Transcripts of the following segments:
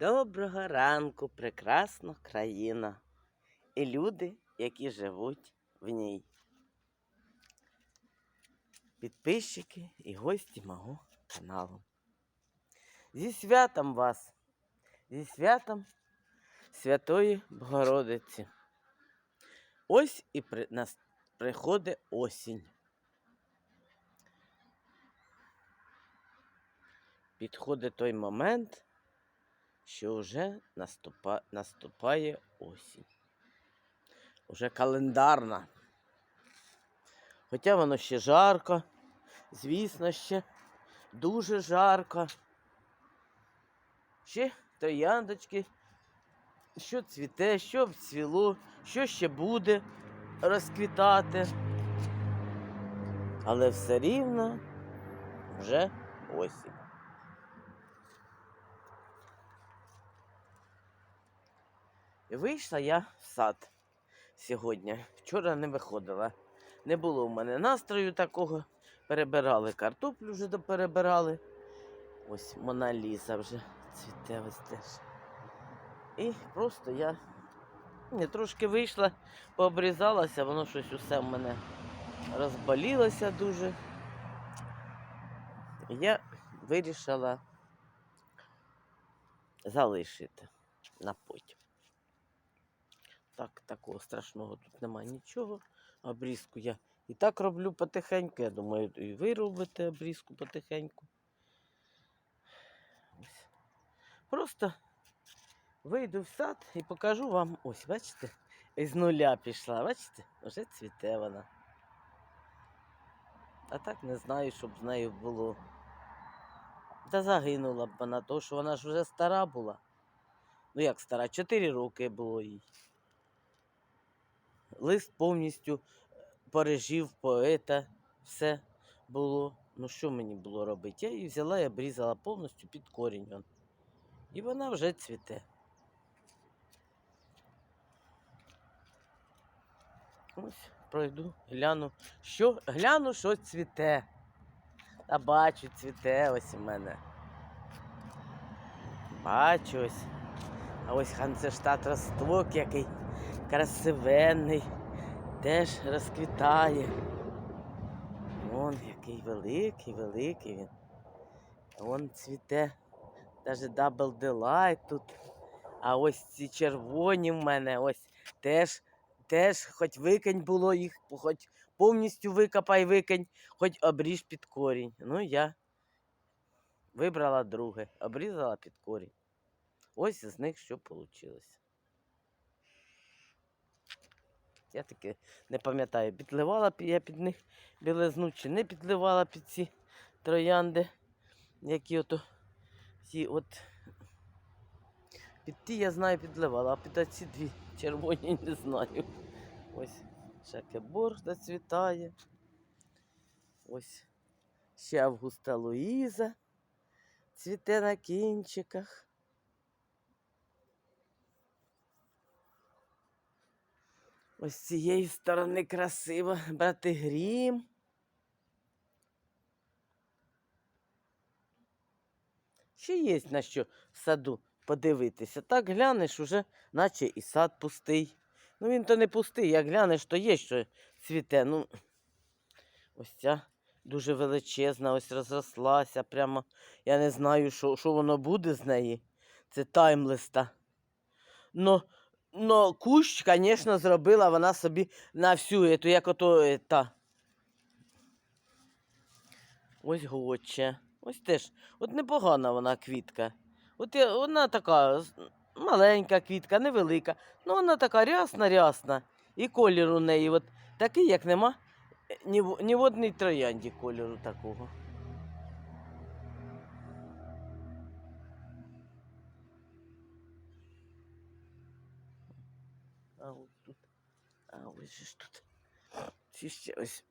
Доброго ранку, прекрасна країна і люди, які живуть в ній. Підписчики і гості мого каналу. Зі святом вас, зі святом Святої Богородиці. Ось і при, нас приходить осінь. Підходить той момент, що вже наступа, наступає осінь. Уже календарна. Хоча воно ще жарко, звісно, ще дуже жарко. Ще трояндочки, що цвіте, що цвіло, що ще буде розквітати. Але все рівно вже осінь. Вийшла я в сад сьогодні. Вчора не виходила. Не було в мене настрою такого. Перебирали картоплю вже доперебирали. Ось Моналіза вже цвіте ось теж. І просто я не, трошки вийшла, пообрізалася, воно щось усе в мене розболілося дуже. Я вирішила залишити на потім. Так, такого страшного тут немає нічого. Обрізку я і так роблю потихеньку. Я думаю, і ви робите обрізку потихеньку. Просто вийду в сад і покажу вам. Ось, бачите, із нуля пішла, бачите? Вже цвіте вона. А так не знаю, щоб з нею було. Та загинула б вона, тому що вона ж вже стара була. Ну як стара? Чотири роки було їй. Лист повністю пережив поета, все було. Ну що мені було робити? Я її взяла і обрізала повністю під корінь. І вона вже цвіте. Ось пройду, гляну, що, гляну, що цвіте. Та бачу, цвіте ось у мене. Бачу ось. А ось Ханцештат росток який красивенний, теж розквітає. Вон який великий, великий він. Вон цвіте. Даже Double Delight тут. А ось ці червоні в мене ось теж, теж хоч викинь було їх, хоч повністю викопай викинь, хоч обріж під корінь. Ну я вибрала друге, обрізала під корінь. Ось з них що вийшло. Я таки не пам'ятаю, підливала я під них білизну чи не підливала під ці троянди, які ото ці от. Під ті я знаю підливала, а під оці дві червоні не знаю. Ось шакебор зацвітає. Ось ще Августа Луїза цвіте на кінчиках. Ось з цієї сторони красиво, брати грім. Ще є на що в саду подивитися. Так глянеш, уже наче і сад пустий. Ну він то не пустий, як глянеш, то є що цвіте. Ну, ось ця дуже величезна, ось розрослася. Прямо я не знаю, що, що воно буде з неї. Це таймлеста. Но, но кущ, звісно, зробила вона собі на всю ету, як ото та. Ось гоче. Ось теж. От непогана вона квітка. От я- вона така маленька квітка, невелика. Ну вона така рясна-рясна. І колір у неї от такий, як нема е, ні ні в одній троянді кольору такого. Ось тут. Ці ще ось.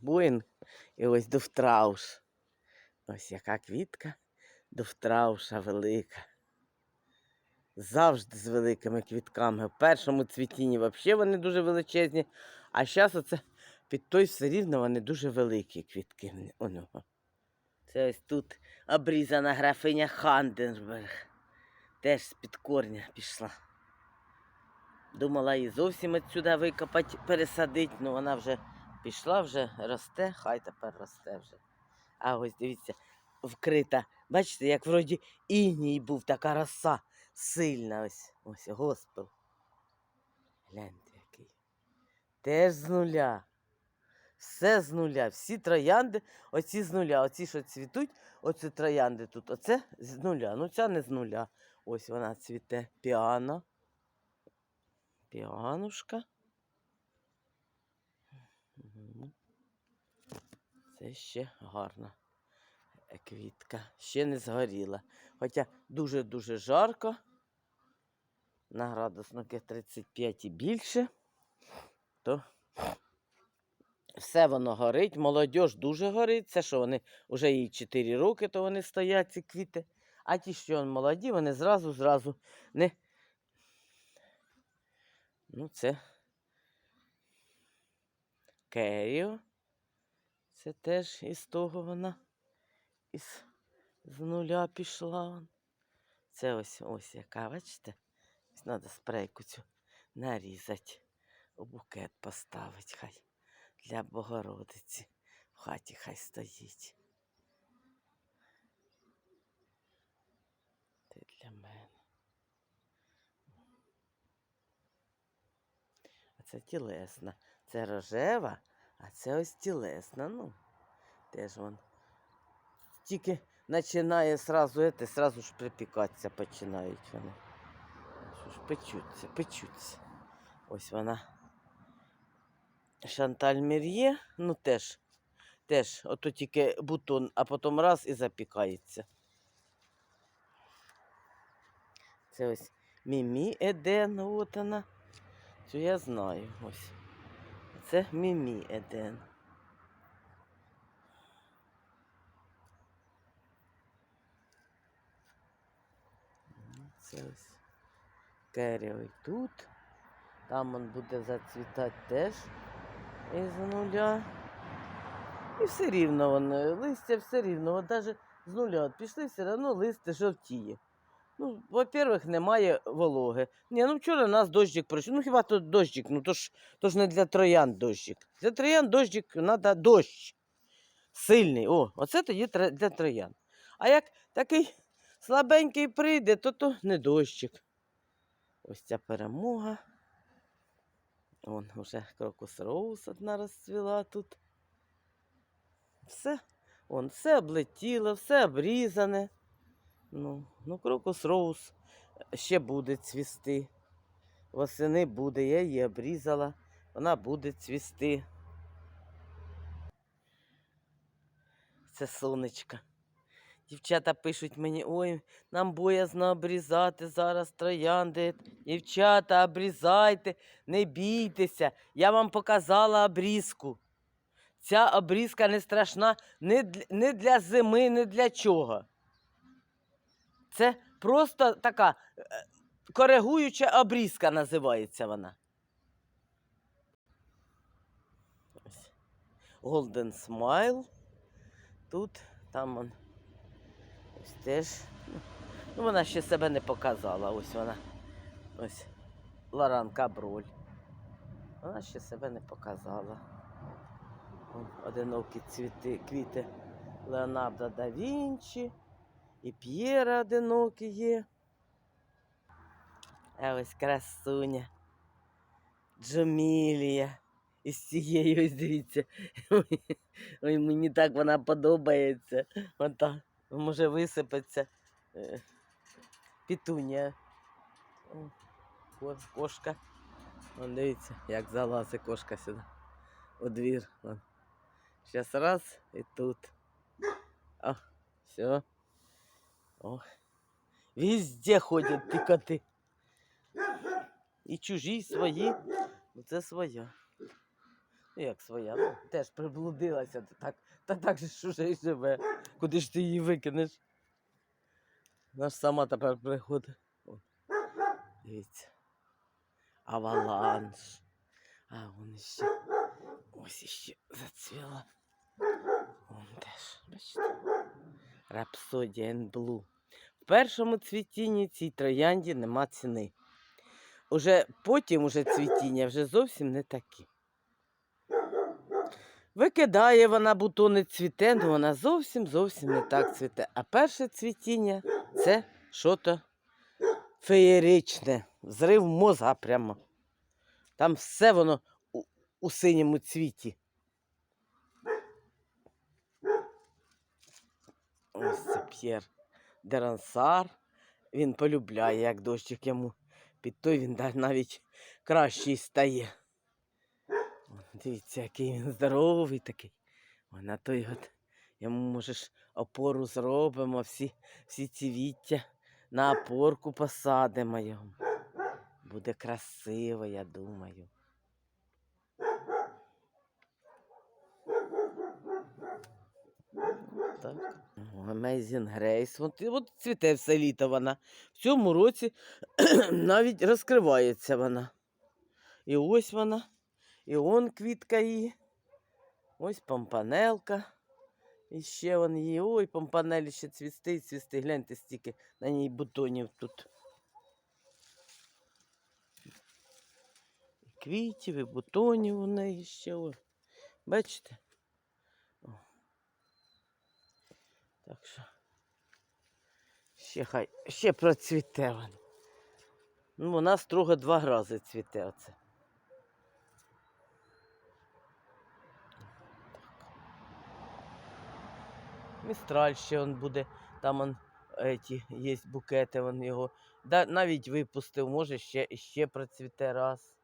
Буін і ось довтрауш. Ось яка квітка довтрауша велика. Завжди з великими квітками. В першому цвітінні взагалі вони дуже величезні, а зараз оце під той все рівно вони дуже великі квітки у нього. Це ось тут обрізана графиня Ханденберг. Теж з-під корня пішла. Думала її зовсім відсюди викопати, пересадити, ну вона вже пішла, вже росте, хай тепер росте вже. А ось дивіться, вкрита. Бачите, як вроді іній був, така роса сильна. Ось, ось госпел. Гляньте який. Теж з нуля. Все з нуля. Всі троянди, оці з нуля. Оці, що цвітуть, оці троянди тут. Оце з нуля. Ну, ця не з нуля. Ось вона цвіте. Піано. Піанушка. Це ще гарна е, квітка. Ще не згоріла. Хоча дуже-дуже жарко. На градуснике 35 і більше. То все воно горить. Молодь дуже горить. Це що вони вже їй 4 роки, то вони стоять, ці квіти. А ті, що молоді, вони зразу-зразу не. Ну, це Керіо. Це теж із того вона із з нуля пішла. Це ось ось яка, бачите? Треба спрейку цю нарізати. У букет поставити хай. Для Богородиці. В хаті хай стоїть. Це для мене. А це тілесна. Це рожева, а це ось тілесна. Ну, теж вон. Тільки починає сразу это, сразу ж припікатися починають вони. Що ж печуться, печуться. Ось вона. Шанталь Мір'є, ну теж, теж, ото тільки бутон, а потім раз і запікається. Це ось Мімі Еден, от вона. Цю я знаю. Ось. Це Мімі Еден. Це ось керівий тут. Там він буде зацвітати теж із нуля. І все рівно воно, листя все рівно, от навіть з нуля от пішли, все одно листя жовтіє. Ну, во-первых, немає вологи. Ні, ну вчора у нас дощик пройшов. Ну хіба то дощик, ну то ж, то ж не для троян дощик. Для троян дощик треба дощ. Сильний. О, оце тоді для троян. А як такий слабенький прийде, то то не дощик. Ось ця перемога. Вон вже крокус роуз одна розцвіла тут. Все, вон, все облетіло, все обрізане. Ну, ну крокус роуз ще буде цвісти. Восени буде, я її обрізала, вона буде цвісти. Це сонечко. Дівчата пишуть мені, ой, нам боязно обрізати зараз троянди. Дівчата, обрізайте, не бійтеся. Я вам показала обрізку. Ця обрізка не страшна не для зими, не для чого. Це просто така е, коригуюча обрізка називається вона. Golden Smile. Тут, там он. Ось теж. ну, Ну, вона ще себе не показала. Ось вона. Ось. Лоран Каброль. Вона ще себе не показала. Одинокі цвіти, квіти Леонардо да Вінчі. І П'єра одинокий є. А ось красуня. Джамілія. Із цією, ось дивіться. Ой, мені так вона подобається. Ота, може висипеться. Е, Пітунія. О, Кошка. Вон дивіться, як залазить кошка сюди. У двір. Зараз раз і тут. О, все. О. Везде ходять ті коти. І чужі, і свої. Ну це своя. Ну як своя? Ну, теж приблудилася. Та так, та так же ж уже і живе. Куди ж ти її викинеш? Вона ж сама тепер приходить. О, Дивіться. Аваланж. А, вон іще. Ось іще зацвіла. Вон теж, бачите. In Blue. В першому цвітінні цій троянді нема ціни. Уже потім уже цвітіння вже зовсім не такі. Викидає вона бутони цвіте, але вона зовсім зовсім не так цвіте. А перше цвітіння це що-то феєричне, взрив мозга прямо. Там все воно у, у синьому цвіті. Ось це П'єр Дерансар. Він полюбляє, як дощик йому під той він навіть кращий стає. Дивіться, який він здоровий такий. На той от йому можеш опору зробимо, всі, всі ці віття на опорку посадимо його. Буде красиво, я думаю. Так. Amazing Grace. От, от цвіте все літо вона. В цьому році навіть розкривається вона. І ось вона, і он квітка її. Ось помпанелка. І ще вон її. Ой, помпанелі ще цвісти, цвісти. Гляньте, стільки на ній бутонів тут. І квітів, і бутонів у неї ще. О. Бачите? О. Так що. Ще хай, ще процвіте вона. Ну, вона строго два рази цвіте оце. Містраль ще он буде, там он еті, є букети, он його. Да, навіть випустив, може ще, ще процвіте раз.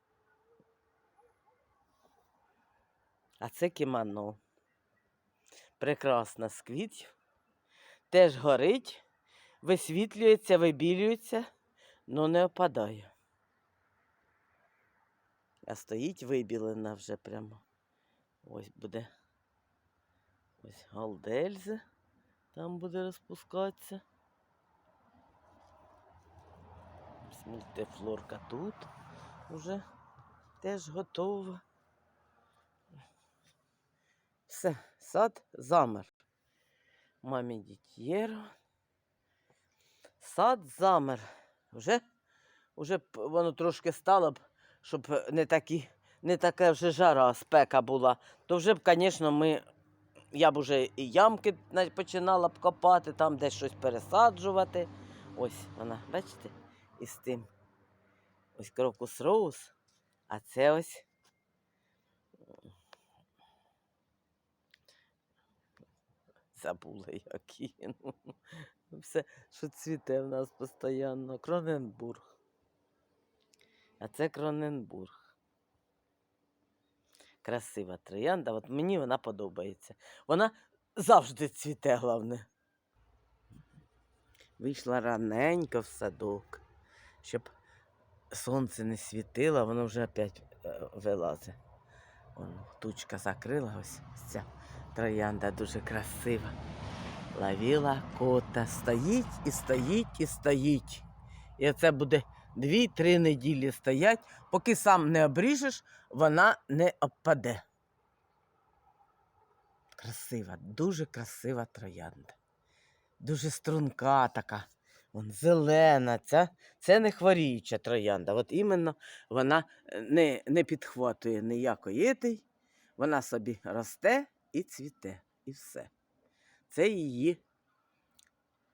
А це кімано. Прекрасна з квітів. Теж горить, висвітлюється, вибілюється, але не опадає. А стоїть вибілена вже прямо. Ось буде. Ось галдельзе. Там буде розпускатися. Мультифлорка тут вже теж готова. Все, сад замер. Мамі дітєро. Сад замер. Вже, вже воно трошки стало б, щоб не, такі, не така вже жара, спека була. То вже б, звісно, ми я б уже і ямки починала б копати, там десь щось пересаджувати. Ось вона, бачите, із тим. Ось крокус роуз, а це ось. Забула, які. Ну, все, що цвіте в нас постійно. Кроненбург. А це Кроненбург. Красива троянда. От мені вона подобається. Вона завжди цвіте, головне. Вийшла раненько в садок, щоб сонце не світило, воно вже опять е, вилазить. Тучка закрила ось ця троянда дуже красива. Лавіла кота. Стоїть і стоїть і стоїть. І це буде дві-три неділі стоять, поки сам не обріжеш, вона не обпаде. Красива, дуже красива троянда. Дуже струнка така. Вон зелена. Ця, це не хворіюча троянда. От іменно вона е, не, не підхватує ніякої. Вона собі росте і цвіте, і все. Це її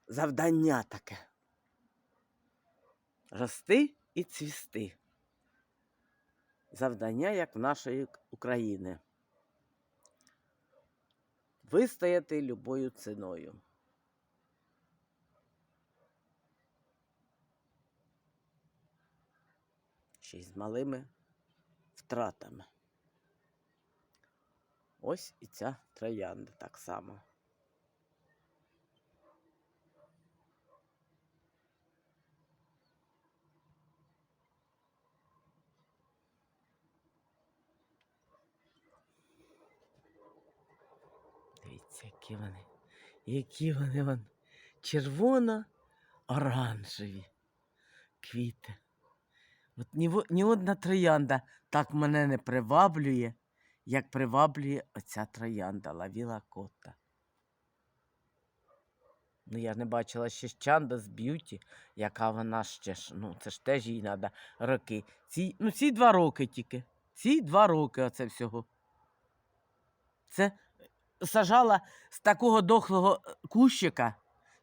завдання таке. Рости і цвісти. Завдання, як в нашої України. Вистояти любою ціною. Ще й з малими втратами. Ось і ця троянда так само. Дивіться, які вони, які вони вон, червоно-оранжеві квіти. От ні, ні одна троянда так мене не приваблює, як приваблює оця троянда лавіла кота. Ну, я не бачила ще Чанда з б'юті, яка вона ще ж. Ну, це ж теж їй треба роки. Ці, ну, ці два роки тільки. Ці два роки оце всього. Це сажала з такого дохлого е, кущика.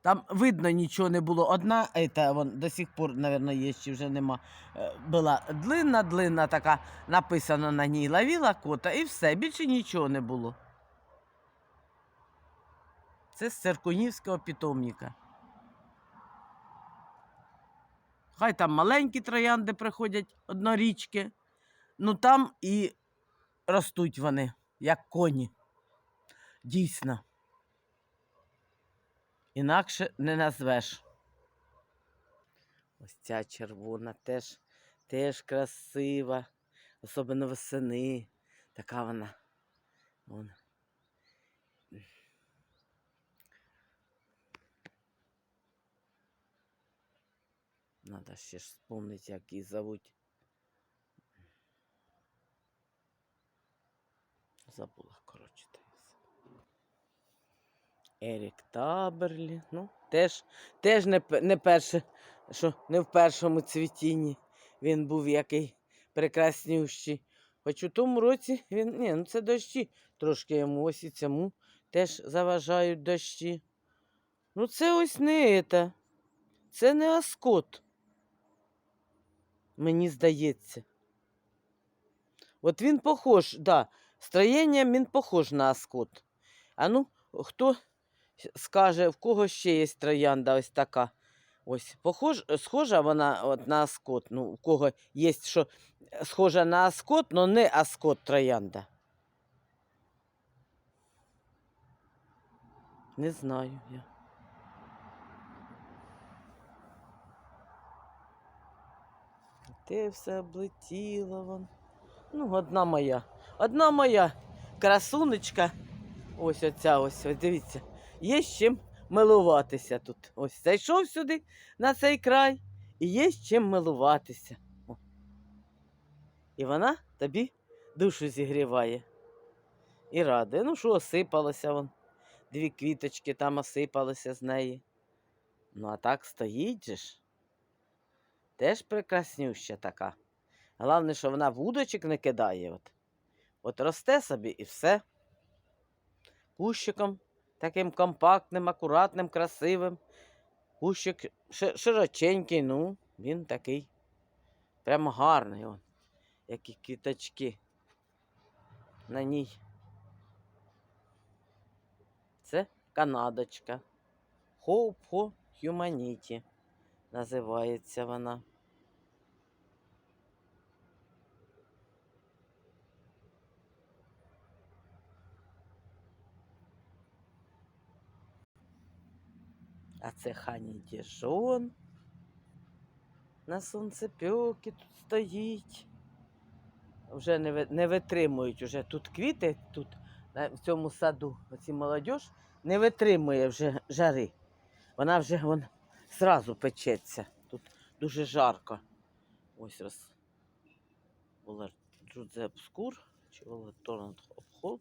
Там видно нічого не було. Одна, ета, вон, до сих пор, мабуть, є, чи вже нема. е, Була длинна, длинна така, написано на ній лавіла кота, і все, більше нічого не було. Це з циркунівського питомника. Хай там маленькі троянди приходять однорічки, ну там і ростуть вони, як коні. Дійсно. Інакше не назвеш. Ось ця червона теж, теж красива, особливо восени. Така вона. Вон. Надо ще ж вспомнити, як її зовуть. Забула, коротше. та й все. Ерік Таберлі. Ну, теж, теж не, не перше, що не в першому цвітінні він був який прекраснющий. Хоч у тому році він. Ні, ну це дощі трошки йому ось і цьому теж заважають дощі. Ну, це ось не це. Це не аскот. Мені здається. От він похож, да, строєнням він похож на аскот. А ну, хто скаже, в кого ще є троянда ось така? Ось, похож, схожа вона от на аскот. Ну, у кого є, що схожа на аскот, але не аскот троянда. Не знаю я. Те все облетіло вон. Ну, одна моя. Одна моя красунечка. Ось оця ось, ось дивіться. Є з чим милуватися тут. Ось зайшов сюди, на цей край, і є з чим милуватися. О. І вона тобі душу зігріває. І радує. Ну, що осипалося вон. Дві квіточки там осипалися з неї. Ну, а так стоїть же ж. Теж прекраснюща така. Головне, що вона вудочок не кидає. От, от росте собі і все. Кущиком таким компактним, акуратним, красивим. Кущик широченький, ну, він такий. Прямо гарний. Он, які квіточки на ній. Це канадочка. Хоп-хо Humanity називається вона. А це Хані Діжон. На сонцепьокі тут стоїть. Вже не, не витримують уже тут квіти, тут в цьому саду, оці молодь не витримує вже жари. Вона вже вон, зразу печеться. Тут дуже жарко. Ось раз. Була Джудзепскур чи Торнт Обхолд.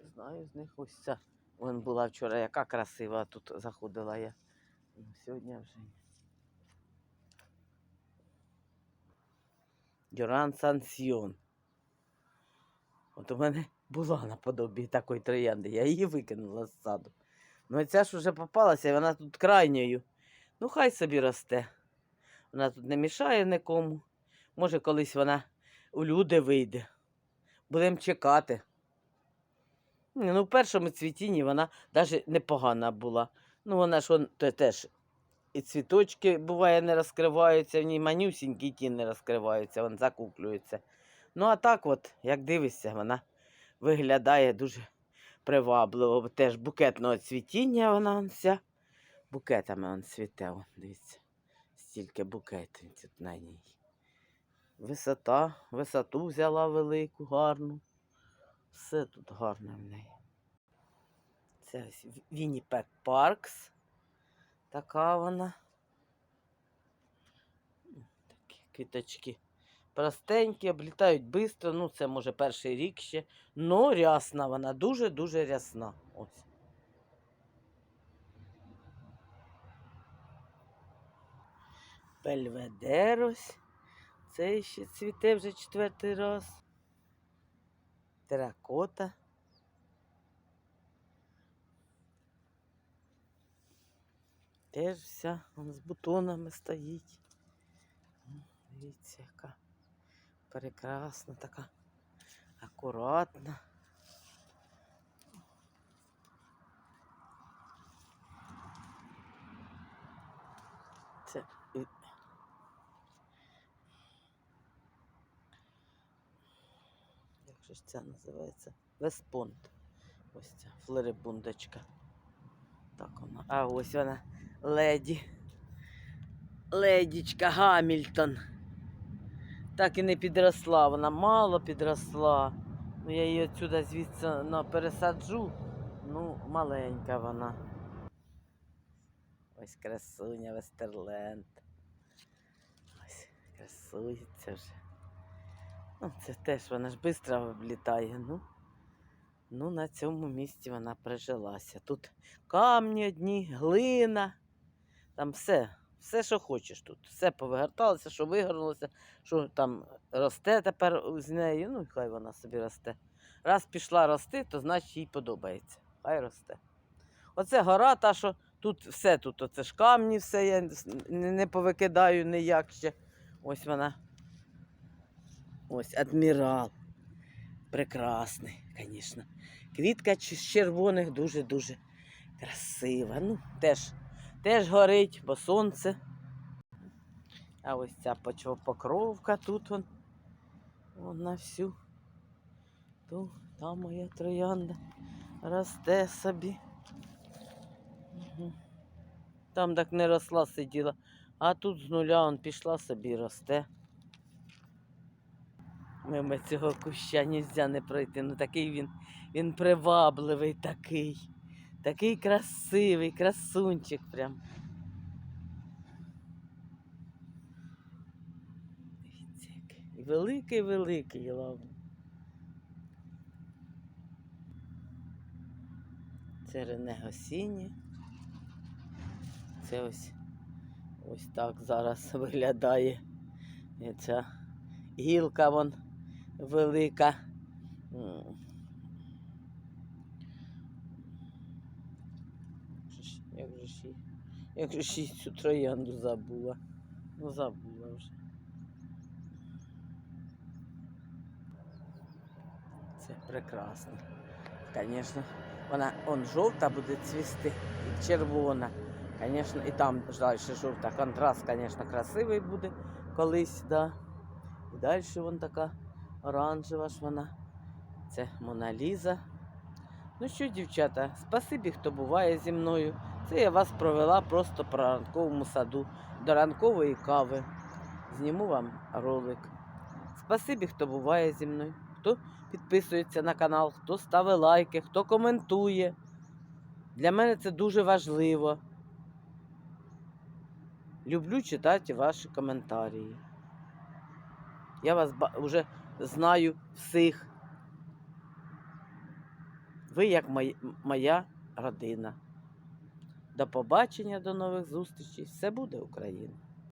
Не знаю з них ось ця. Вон була вчора, яка красива тут заходила я. Ну, Сьогодні вже. Дюран Сансьйон. От у мене була наподобі такої троянди, я її викинула з саду. Ну, ця ж вже попалася, і вона тут крайньою. Ну, хай собі росте. Вона тут не мішає нікому. Може, колись вона у люди вийде. Будемо чекати. Ну, в першому цвітінні вона навіть непогана була. Ну, вона ж теж і цвіточки, буває, не розкриваються, в ній манюсінькі ті не розкриваються, вон закуклюються. Ну, а так, от, як дивишся, вона виглядає дуже привабливо. Теж букетного цвітіння вона вся. Букетами он цвіте, вон, дивіться. Стільки букетів тут на ній. Висота, висоту взяла велику, гарну. Все тут гарне в неї. Це ось Вінніпек Паркс. Така вона. Такі квіточки. Простенькі, облітають швидко, ну це може перший рік ще. Ну, рясна вона, дуже-дуже рясна. Ось. Бельведер ось. Це ще цвіте вже четвертий раз. Теракота. Теж вся вон з бутонами стоїть. Дивіться, яка прекрасна, така акуратна. Це і- же ж ця називається? Веспонт. Ось ця флорибундочка. Так вона. А ось вона леді. Ледічка Гамільтон. Так і не підросла, вона мало підросла. Ну, я її отсюди звідси ну, пересаджу. Ну, маленька вона. Ось красуня Вестерленд. Ось красується вже. Ну, це теж вона ж швидко облітає. Ну, ну, на цьому місці вона прижилася. Тут камні одні, глина. Там все, все, що хочеш тут. Все повигорталося, що вигорнулося, що там росте тепер з нею. Ну, хай вона собі росте. Раз пішла рости, то значить їй подобається. Хай росте. Оце гора, та, що тут все тут, оце ж камні, все я не повикидаю ніяк ще. Ось вона. Ось адмірал. Прекрасний, звісно. Квітка з червоних дуже-дуже красива. Ну, теж, теж горить, бо сонце. А ось ця почвопокровка тут вон, вон всю. Ту, там моя троянда росте собі. Мгм. Там так не росла, сиділа, а тут з нуля он пішла собі росте. Мимо цього куща нельзя не пройти. Ну такий він, він привабливий такий. Такий красивий, красунчик прям. Дивіться, який. І Великий, великий головне. Це Рене Госіні. Це ось ось так зараз виглядає. І ця гілка вон велика. Як же ж- Як же ж цю троянду забула? Ну забула вже. Це прекрасно. Звісно, вона он жовта буде цвісти і червона. Звісно, і там далі жовта. Контраст, звісно, красивий буде колись, да. І далі вон така оранжева ж вона. Це Моналіза. Ну що, дівчата, спасибі, хто буває зі мною. Це я вас провела просто по ранковому саду до ранкової кави. Зніму вам ролик. Спасибі, хто буває зі мною, хто підписується на канал, хто ставить лайки, хто коментує. Для мене це дуже важливо. Люблю читати ваші коментарі. Я вас вже знаю всіх. Ви як моя, родина. До побачення, до нових зустрічей. Все буде Україна!